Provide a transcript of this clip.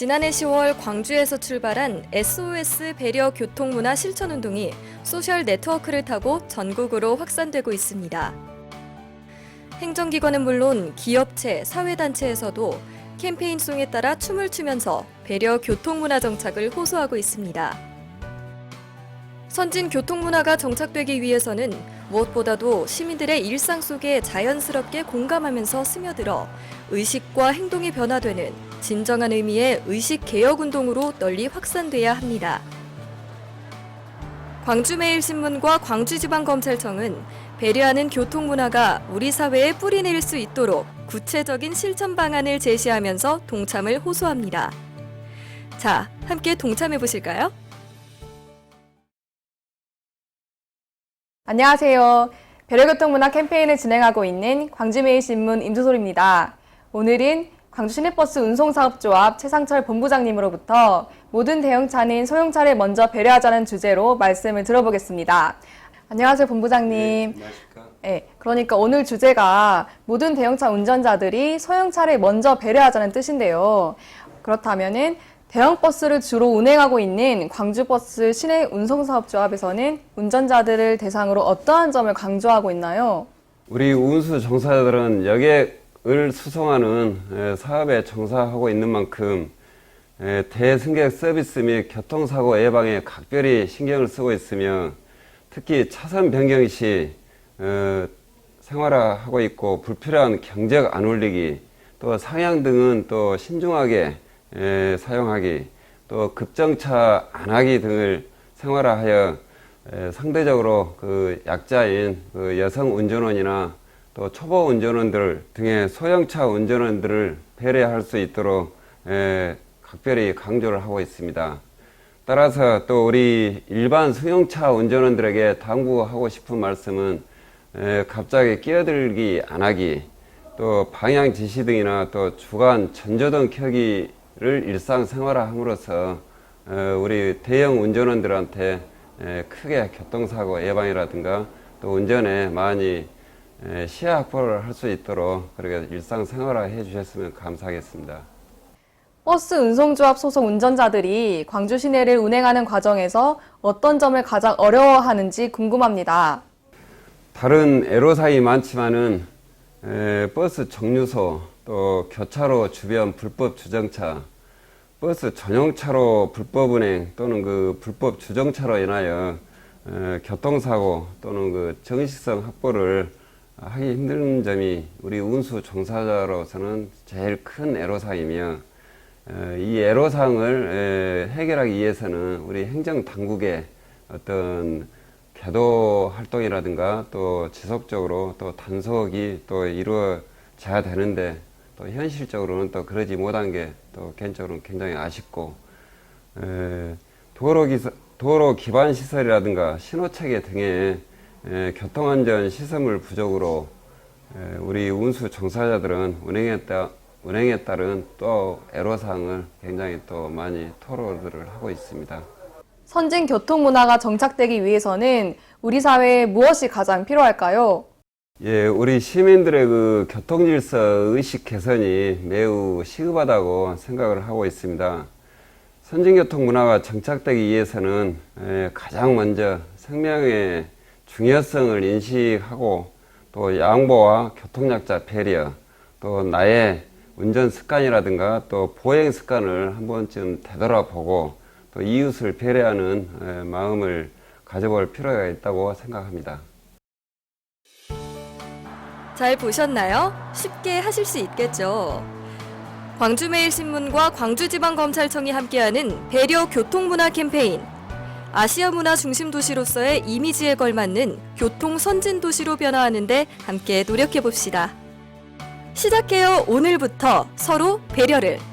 지난해 10월 광주에서 출발한 SOS 배려 교통문화 실천 운동이 소셜 네트워크를 타고 전국으로 확산되고 있습니다. 행정기관은 물론 기업체, 사회단체에서도 캠페인송에 따라 춤을 추면서 배려 교통문화 정착을 호소하고 있습니다. 선진 교통문화가 정착되기 위해서는 무엇보다도 시민들의 일상 속에 자연스럽게 공감하면서 스며들어 의식과 행동이 변화되는 진정한 의미의 의식 개혁 운동으로 널리 확산돼야 합니다. 광주매일신문과 광주지방검찰청은 배려하는 교통문화가 우리 사회에 뿌리내릴 수 있도록 구체적인 실천 방안을 제시하면서 동참을 호소합니다. 자, 함께 동참해 보실까요? 안녕하세요. 배려교통문화 캠페인을 진행하고 있는 광주매일신문 임수솔입니다. 오늘은 광주 시내버스 운송사업조합 최상철 본부장님으로부터 모든 대형차는 소형차를 먼저 배려하자는 주제로 말씀을 들어보겠습니다. 안녕하세요, 본부장님. 안녕하십니까. 네, 그러니까 오늘 주제가 모든 대형차 운전자들이 소형차를 먼저 배려하자는 뜻인데요. 그렇다면은 대형 버스를 주로 운행하고 있는 광주버스 시내 운송사업조합에서는 운전자들을 대상으로 어떠한 점을 강조하고 있나요? 우리 운수 종사자들은 여객 을 수송하는 에, 사업에 종사하고 있는 만큼 에, 대승객 서비스 및 교통사고 예방에 각별히 신경을 쓰고 있으며 특히 차선 변경 시 어, 생활화하고 있고 불필요한 경적 안 울리기 또 상향 등은 또 신중하게 에, 사용하기 또 급정차 안 하기 등을 생활화하여 에, 상대적으로 그 약자인 그 여성 운전원이나 또 초보 운전원들 등의 소형차 운전원들을 배려할 수 있도록 에, 각별히 강조를 하고 있습니다. 따라서 또 우리 일반 승용차 운전원들에게 당부하고 싶은 말씀은 에, 갑자기 끼어들기 안 하기 또 방향 지시 등이나 또 주간 전조등 켜기를 일상생활화함으로써 어, 우리 대형 운전원들한테 에, 크게 교통사고 예방이라든가 또 운전에 많이 에, 시야 확보를 할 수 있도록 그렇게 일상생활화 해 주셨으면 감사하겠습니다. 버스 운송조합 소속 운전자들이 광주 시내를 운행하는 과정에서 어떤 점을 가장 어려워하는지 궁금합니다. 다른 애로사항이 많지만은 에, 버스 정류소 또 교차로 주변 불법 주정차 버스 전용차로 불법 운행 또는 그 불법 주정차로 인하여 에, 교통사고 또는 그 정식성 확보를 하기 힘든 점이 우리 운수 종사자로서는 제일 큰 애로사항이며 에, 이 애로사항을 에, 해결하기 위해서는 우리 행정 당국의 어떤 개도 활동이라든가 또 지속적으로 또 단속이 또 이루어져야 되는데 또 현실적으로는 또 그러지 못한 게 또 개인적으로는 굉장히 아쉽고 에, 도로 기사, 도로 기반 시설이라든가 신호체계 등의 에, 교통안전 시설물 부족으로 에, 우리 운수 종사자들은 운행에 따 운행에 따른 또 애로사항을 굉장히 또 많이 토로를 하고 있습니다. 선진 교통 문화가 정착되기 위해서는 우리 사회에 무엇이 가장 필요할까요? 예, 우리 시민들의 그 교통 질서 의식 개선이 매우 시급하다고 생각을 하고 있습니다. 선진교통 문화가 정착되기 위해서는 에, 가장 먼저 생명의 중요성을 인식하고 또 양보와 교통약자 배려 또 나의 운전 습관이라든가 또 보행 습관을 한 번쯤 되돌아보고 또 이웃을 배려하는 에, 마음을 가져볼 필요가 있다고 생각합니다. 잘 보셨나요? 쉽게 하실 수 있겠죠. 광주매일신문과 광주지방검찰청이 함께하는 배려 교통문화 캠페인. 아시아 문화 중심 도시로서의 이미지에 걸맞는 교통 선진 도시로 변화하는데 함께 노력해 봅시다. 시작해요 오늘부터 서로 배려를.